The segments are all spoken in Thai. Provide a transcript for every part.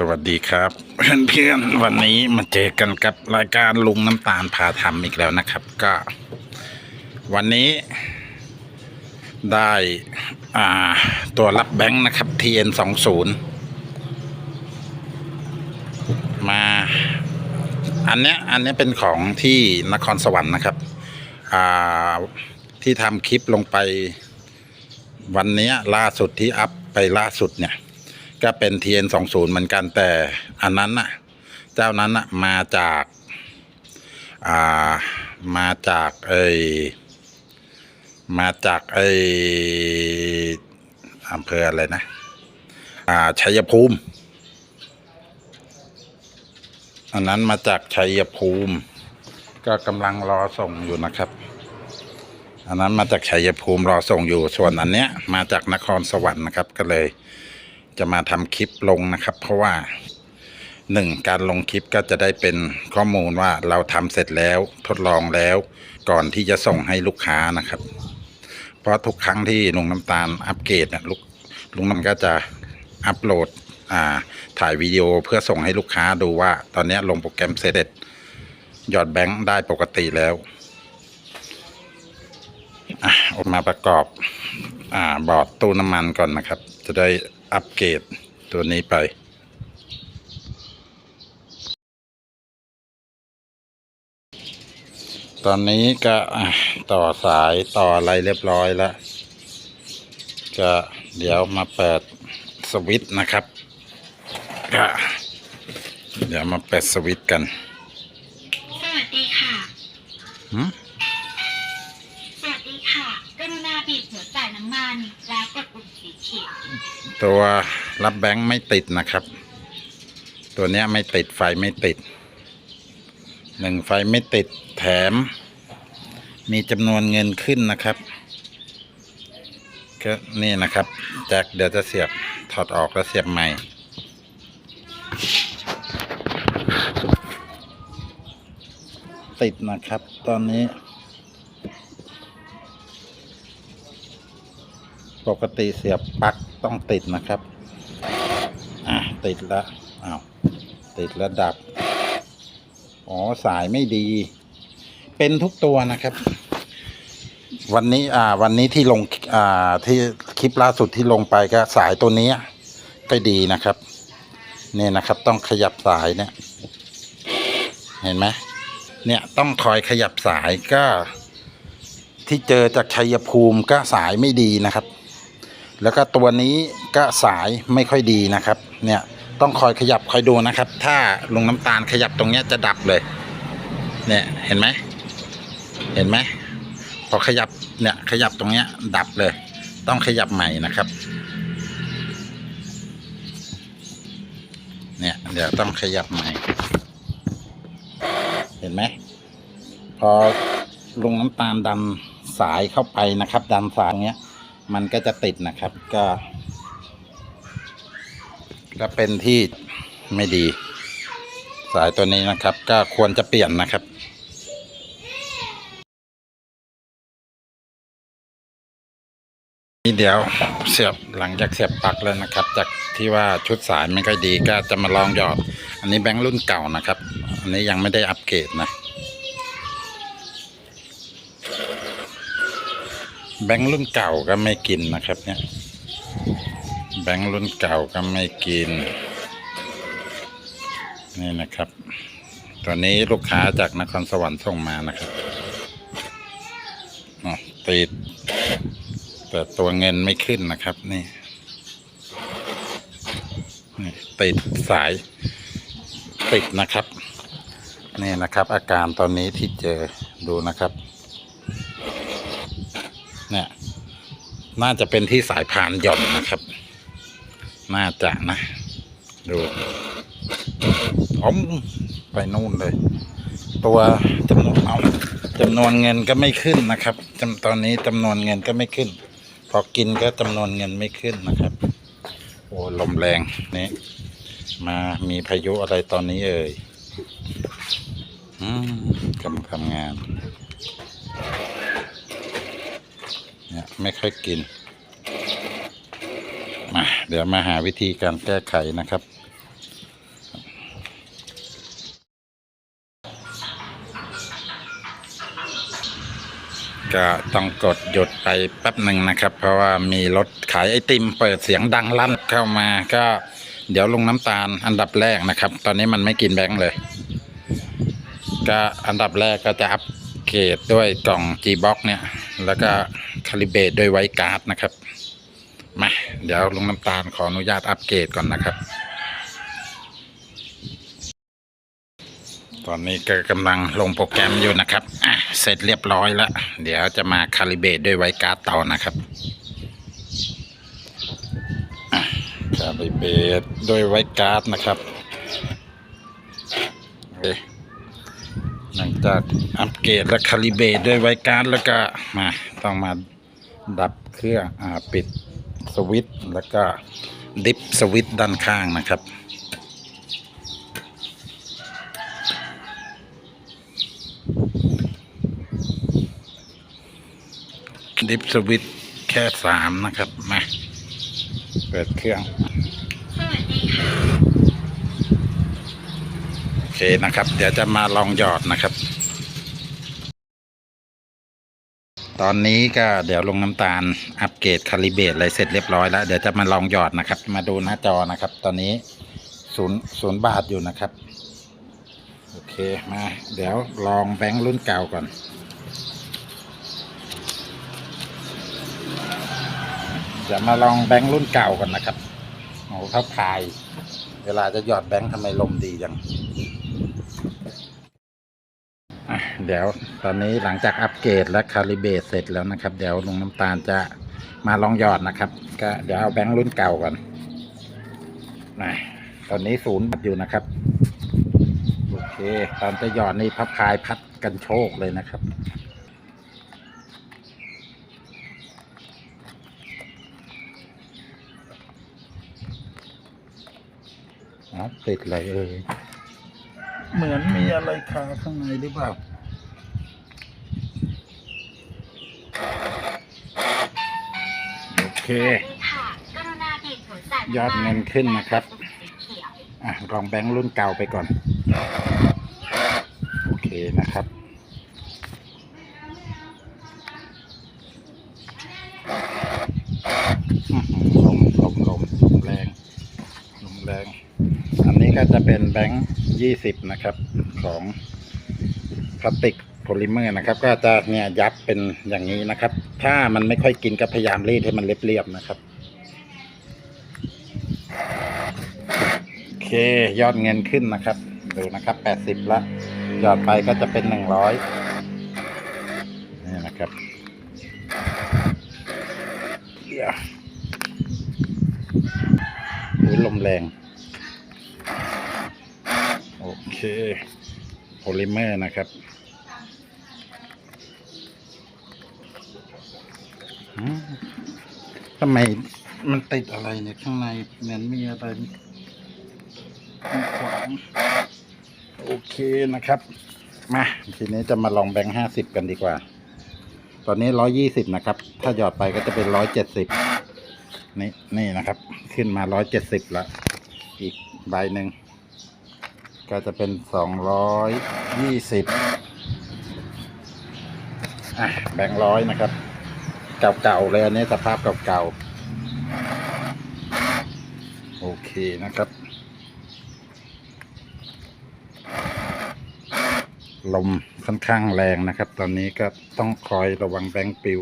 สวัสดีครับ เพื่อนๆวันนี้มาเจอกันกับรายการลุงน้ำตาลพาทำอีกแล้วนะครับ ก็ วันนี้ ได้อ่าตัวรับแบงค์นะครับ TN 2 0มา อันเนี้ยอันเนี้ยเป็นของที่นครสวรรค์นะครับอ่าที่ทำคลิปลงไป วันนี้ล่าสุดที่อัพไปล่าสุดเนี่ย ก็เป็น TN 2 0เหมือนกันแต่อันนั้นน่ะ เจ้านั้นน่ะมาจากอ่ามาจากไอมาจากไออำเภออะไรนะ อ่าชัยภูมิอันนั้นมาจากชัยภูมิ ก็กำลังรอส่งอยู่นะครับ อันนั้นมาจากชัยภูมิรอส่งอยู่ส่วนอันเนี้ยมาจากนครสวรรค์นะครับก็เลย จะมาทำคลิปลงนะครับ เพราะว่าหนึ่งการลงคลิปก็จะได้เป็นข้อมูลว่าเราทำเสร็จแล้วทดลองแล้ว ก่อนที่จะส่งให้ลูกค้านะครับ เพราะทุกครั้งที่ลุงน้ำตาลอัปเกรดนะลูกลุงน้ำก็จะอัปโหลดถ่ายวิดีโอเพื่อส่งให้ลูกค้าดูว่า ตอนนี้ลงโปรแกรมเสร็จหยอดแบงค์ได้ปกติแล้วออกมาประกอบอ่าบอร์ดตู้น้ำมันก่อนนะครับ จะได้ อัปเกรดตัวนี้ไปตอนนี้ก็อะต่อสายต่ออะไรเรียบร้อยแล้ว ก็เดี๋ยวมาเปิดสวิตช์นะครับก็เดี๋ยวมาเปิดสวิตช์กัน สวัสดีค่ะ รุณาบีบหัวจ่ายน้ำมันแล้วกดปุ่มสีเขียวตัวรับแบงค์ไม่ติดนะครับ ตัวเนี้ยไม่ติดไฟไม่ติดหนึ่งไฟไม่ติดแถม มีจำนวนเงินขึ้นนะครับก็นี่นะครับแจ็คเดี๋ยวจะเสียบถอดออกแล้วเสียบใหม่ติดนะครับ ตอนนี้ ปกติเสียบปลั๊กต้องติดนะครับ อะติดแล้วอ้าวติดแล้วดับ อ๋อสายไม่ดี เป็นทุกตัวนะครับ วันนี้อ่า วันนี้ที่ลงอ่าที่คลิปล่าสุดที่ลงไปก็สายตัวนี้ก็ดีนะครับเนี่ยนะครับ ต้องขยับสายเนี่ย เห็นไหมเนี่ยต้องคอยขยับสายก็ที่เจอจากชัยภูมิก็สายไม่ดีนะครับ แล้วก็ตัวนี้ก็สายไม่ค่อยดีนะครับ เนี่ยต้องคอยขยับคอยดูนะครับ ถ้าลงน้ำตาลขยับตรงเนี้ยจะดับเลย เนี่ยเห็นไหมเห็นไหมพอขยับเนี่ยขยับตรงเนี้ยดับเลย ต้องขยับใหม่นะครับ เนี่ยเดี๋ยวต้องขยับใหม่ เห็นไหมพอลงน้ำตาลดันสายเข้าไปนะครับ ดันสายตรงเนี้ย มันก็จะติดนะครับก็ก็เป็นที่ไม่ดี สายตัวนี้นะครับ ก็ควรจะเปลี่ยนนะครับนี่เดี๋ยวเสียบหลังจากเสียบปลั๊กแล้วนะครับ จากที่ว่าชุดสายไม่ค่อยดีก็จะมาลองหยอด อันนี้แบงค์รุ่นเก่านะครับ อันนี้ยังไม่ได้อัปเกรดนะ แบงค์รุ่นเก่าก็ไม่กินนะครับ เนี่ย แบงค์รุ่นเก่าก็ไม่กิน นี่นะครับ ตอนนี้ลูกค้าจากนครสวรรค์ส่งมานะครับติด แต่ตัวเงินไม่ขึ้นนะครับนี่ติดสายติดนะครับ นี่นะครับ อาการตอนนี้ที่เจอดูนะครับ เนี่ย น่าจะเป็นที่สายพานหย่อนนะครับ น่าจะนะ ดูผมไปนู่นเลย ตัวจำนวนเอาจำนวนเงินก็ไม่ขึ้นนะครับจำตอนนี้จำนวนเงินก็ไม่ขึ้น พอกินก็จำนวนเงินไม่ขึ้นนะครับ โอ้ลมแรงนี่มามีพายุอะไรตอนนี้เอ่ยอืมกำลังทำงาน นี่ยไม่ค่อยกิน มาเดี๋ยวมาหาวิธีการแก้ไขนะครับ ก็ต้องกดหยุดไปแป๊บหนึ่งนะครับ เพราะว่ามีรถขายไอติมเปิดเสียงดังลั่นเข้ามาก็เดี๋ยวลงน้ำตาลอันดับแรกนะครับ ตอนนี้มันไม่กินแบงค์เลย ก็อันดับแรกก็จะอัปเกรดด้วยกล่อง G-Box เนี่ย แล้วก็ คาลิเบตด้วยไวการ์ดนะครับมาเดี๋ยวลงน้ำตาลขออนุญาตอัปเกรดก่อนนะครับ ตอนนี้ก็กำลังลงโปรแกรมอยู่นะครับอะเสร็จเรียบร้อยแล้ว เดี๋ยวจะมาคาลิเบตด้วยไวการ์ดต่อนะครับคาลิเบตด้วยไวการ์ดนะครับโอเคหลังจากอัปเกรดและคาลิเบตด้วยไวการ์ดแล้วก็มาต้องมา ดับเครื่องอ่าปิดสวิตช์แล้วก็ดิฟสวิตช์ด้านข้างนะครับ ดิฟสวิตช์แค่สามนะครับ มาเปิดเครื่องสวัสดีค่ะโอเคนะครับ เดี๋ยวจะมาลองหยอดนะครับ ต อนนี้ก็เดี๋ยวลงน้ำตาลอัปเกรดคาลิเบตอะไรเสร็จเรียบร้อยแล้ว เดี๋ยวจะมาลองหยอดนะครับ มาดูหน้าจอนะครับ ตอนนี้ศูนย์ศูนย์บาทอยู่นะครับ โอเคมา เดี๋ยวลองแบงค์รุ่นเก่าก่อนจะมาลองแบงค์รุ่นเก่าก่อนนะครับโอ้เขาพาย เวลาจะหยอดแบงค์ทำไมลมดีจังอะ เดี๋ยวตอนนี้หลังจากอัปเกรดและคาลิเบตเสร็จแล้วนะครับ เดี๋ยวลุงน้ำตาลจะมาลองหยอดนะครับ ก็เดี๋ยวเอาแบงค์รุ่นเก่าก่อนนะตอนนี้ศูนย์บัตรอยู่นะครับ โอเค ตอนจะหยอดนี่พับพายพัดกันโชคเลยนะครับอ๋อติดอะไรเอ่ยเหมือนมีอะไรคาข้างในหรือเปล่า โอ เคสวัสดีค่ะกรุณาบีบหัวใจยอดเงินขึ้นนะครับและกดปุ่มสีเขียวอะลองแบงค์รุ่นเก่าไปก่อน โอเคนะครับอื้อหือลมลมลมลมแรงลมแรง อันนี้ก็จะเป็นแบงค์ยี่สิบนะครับ ของพลาสติก โพลิเมอร์นะครับ ก็จะเนี่ยยับเป็นอย่างนี้นะครับ ถ้ามันไม่ค่อยกินก็พยายามรีดให้มันเรียบๆนะครับโอเคยอดเงินขึ้นนะครับ ดูนะครับแปดสิบละยอดไปก็จะเป็นหนึ่งร้อยนี่นะครับเดี๋ยวอุ้ยลมแรงโอเคโพลิเมอร์นะครับอืม ทำไมมันติดอะไรเนี่ยข้างในเหมือนมีอะไรขวางโอเคนะครับ มา ทีนี้จะมาลองแบงค์ห้าสิบกันดีกว่า ตอนนี้ร้อยี่สิบนะครับ ถ้าหยอดไปก็จะเป็นร้อยเจ็ดสิบนี่นี่นะครับ ขึ้นมาร้อยเจ็ดสิบละอีกใบหนึ่งก็จะเป็นสองร้อยยี่สิบอะแบงค์ร้อยนะครับ เก่าๆเลยอันนี้สภาพเก่าๆ โอเคนะครับ ลมค่อนข้างแรงนะครับ ตอนนี้ก็ต้องคอยระวังแบงค์ปิว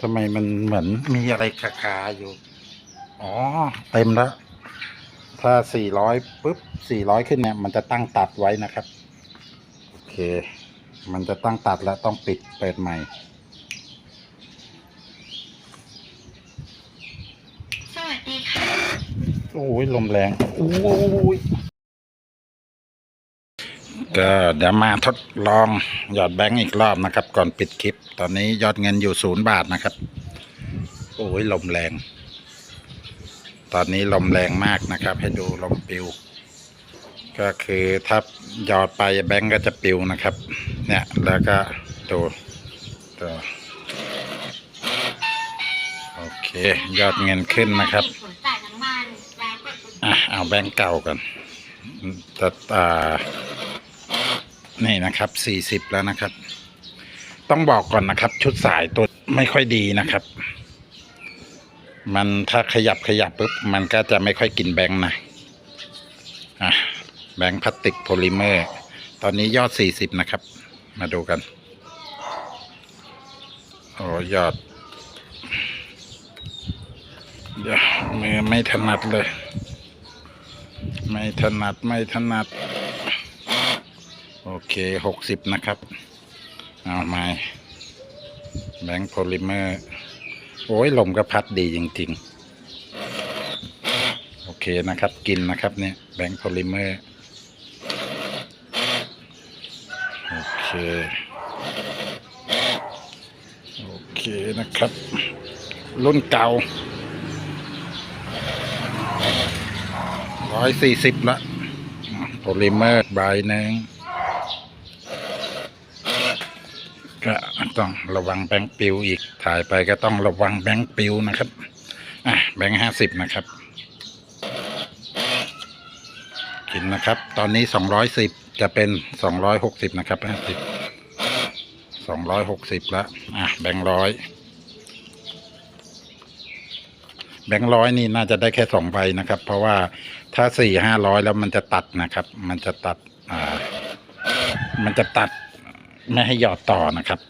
ทำไมมันเหมือนมีอะไรคาๆอยู่ อ๋อ เต็มแล้ว ถ้า 400ปุ๊บ 400 ขึ้นเนี่ย มันจะตั้งตัดไว้นะครับ โอเค มันจะตั้งตัดแล้วต้องปิดเปิดใหม่ สวัสดีค่ะ โอ้ยลมแรงโอ้ยก็เดี๋ยวมาทดลองหยอดแบงก์อีกรอบนะครับ ก่อนปิดคลิป ตอนนี้ยอดเงินอยู่ศูนย์บาทนะครับ โอ้ยลมแรง ตอนนี้ลมแรงมากนะครับ ให้ดูลมปิว ก็คือถ้าหยอดไปแบงก์ก็จะปิวนะครับ เนี่ยแล้วก็ดูดูโอเคยอดเงินขึ้นนะครับอะเอาแบงก์เก่ากันจะอ่านี่นะครับสี่สิบแล้วนะครับ ต้องบอกก่อนนะครับ ชุดสายตัวไม่ค่อยดีนะครับ มันถ้าขยับขยับปุ๊บมันก็จะไม่ค่อยกินแบงค์นะอะแบงค์พลาสติกโพลิเมอร์ ตอนนี้ยอดสี่สิบนะครับ มาดูกัน โอ้ยอดเดี๋ยวมือไม่ถนัดเลย ไม่ถนัดไม่ถนัด โอเคหกสิบนะครับ เอาไม้แบงค์โพลิเมอร์ โอ้ยลมก็พัดดีจริงๆ โอเคนะครับ กินนะครับเนี่ยแบงค์โพลิเมอร์ โอเค โอเคนะครับ รุ่นเก่าร้อยสี่สิบละโพลิเมอร์ใบหนึ่ง ก็ต้องระวังแบงค์ปิวอีกถ่ายไปก็ต้องระวังแบงค์ปิวนะครับอะแบงค์ห้าสิบนะครับ กินนะครับ ตอนนี้สองร้อยสิบจะเป็นสองร้อยหกสิบนะครับห้าสิบสองร้อยหกสิบล้วอะแบงค์ร้อยแบงค์ร้อยนี่น่าจะได้แค่สองใบนะครับ เพราะว่าถ้าสี่ห้าร้อยแล้วมันจะตัดนะครับ มันจะตัดอ่ามันจะตัด ไม่ให้หยอดต่อนะครับ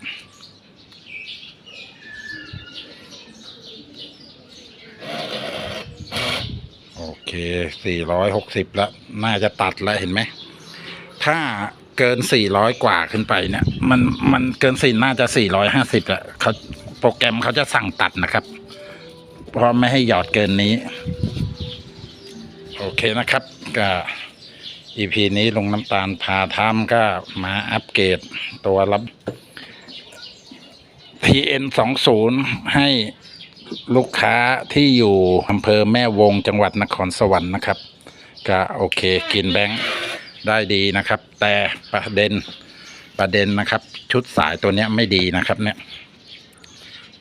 โอเคสี่ร้อยหกสิบแล้ว น่าจะตัดแล้วเห็นไหม ถ้าเกินสี่ร้อยกว่าขึ้นไปเนี่ย มันมันเกินสี่น่าจะสี่ร้อยห้าสิบแล้วเขาโปรแกรมเขาจะสั่งตัดนะครับ เพราะไม่ให้หยอดเกินนี้ โอเคนะครับก็ EP นี้ลงน้ำตาลพาทำก็มาอัปเกรดตัวรับ TN 2 0ให้ลูกค้าที่อยู่อำเภอแม่วงจังหวัดนครสวรรค์นะครับ ก็โอเคกินแบงค์ได้ดีนะครับ แต่ประเด็นประเด็นนะครับ ชุดสายตัวเนี้ยไม่ดีนะครับเนี่ย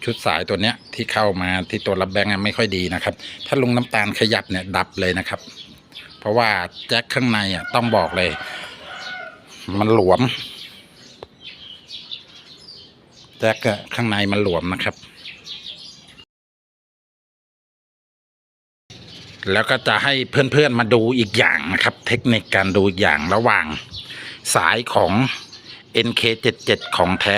ชุดสายตัวเนี้ยที่เข้ามาที่ตัวรับแบงค์ไม่ค่อยดีนะครับ ถ้าลงน้ำตาลขยับเนี่ยดับเลยนะครับ เพราะว่าแจ็คข้างในอะต้องบอกเลย มันหลวม แจ็คอะข้างในมันหลวมนะครับ แล้วก็จะให้เพื่อนๆมาดูอีกอย่างนะครับ เทคนิคการดูอีกอย่างระหว่างสายของ NK77 ของแท้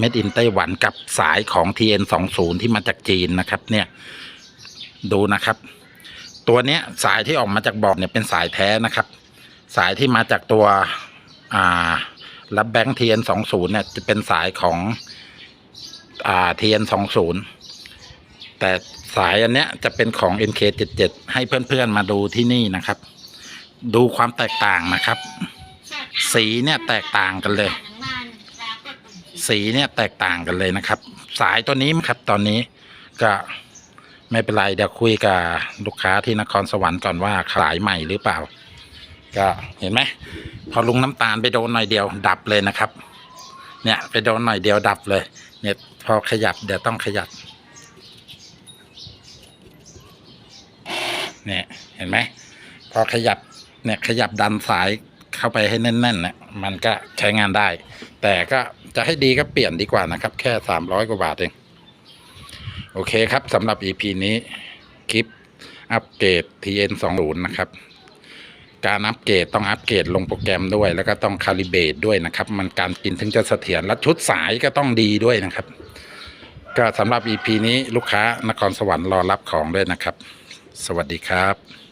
Made in ไต้หวันกับสายของ TN20 ที่มาจากจีนนะครับ เนี่ย ดูนะครับ ตัวเนี้ยสายที่ออกมาจากบอร์ดเนี่ยเป็นสายแท้นะครับ สายที่มาจากตัวอ่ารับแบงค์เทียนสองศูนย์เนี่ยจะเป็นสายของอ่าเทียนสองศูนย์แต่สายอันเนี้ยจะเป็นของ NK77 ให้เพื่อนๆมาดูที่นี่นะครับ ดูความแตกต่างนะครับ สีเนี่ยแตกต่างกันเลย สีเนี่ยแตกต่างกันเลยนะครับ สายตัวนี้ครับตอนนี้ก็ ไม่เป็นไร เดี๋ยวคุยกับลูกค้าที่นครสวรรค์ก่อนว่าขายใหม่หรือเปล่า ก็เห็นไหมพอลุงน้ำตาลไปโดนหน่อยเดียวดับเลยนะครับ เนี่ยไปโดนหน่อยเดียวดับเลย เนี่ยพอขยับเดี๋ยวต้องขยับเนี่ยเห็นไหมพอขยับเนี่ยขยับดันสายเข้าไปให้แน่นๆเนี่ยมันก็ใช้งานได้ แต่ก็จะให้ดีก็เปลี่ยนดีกว่านะครับ แค่สามร้อยกว่าบาทเอง โอเคครับสำหรับ EP นี้คลิปอัปเกรด TN 2 0นะครับ การอัปเกรดต้องอัปเกรดลงโปรแกรมด้วย แล้วก็ต้องคาลิเบตด้วยนะครับ มันการกินถึงจะเสถียรและชุดสายก็ต้องดีด้วยนะครับ ก็สำหรับ EP นี้ลูกค้านครสวรรค์รอรับของด้วยนะครับ สวัสดีครับ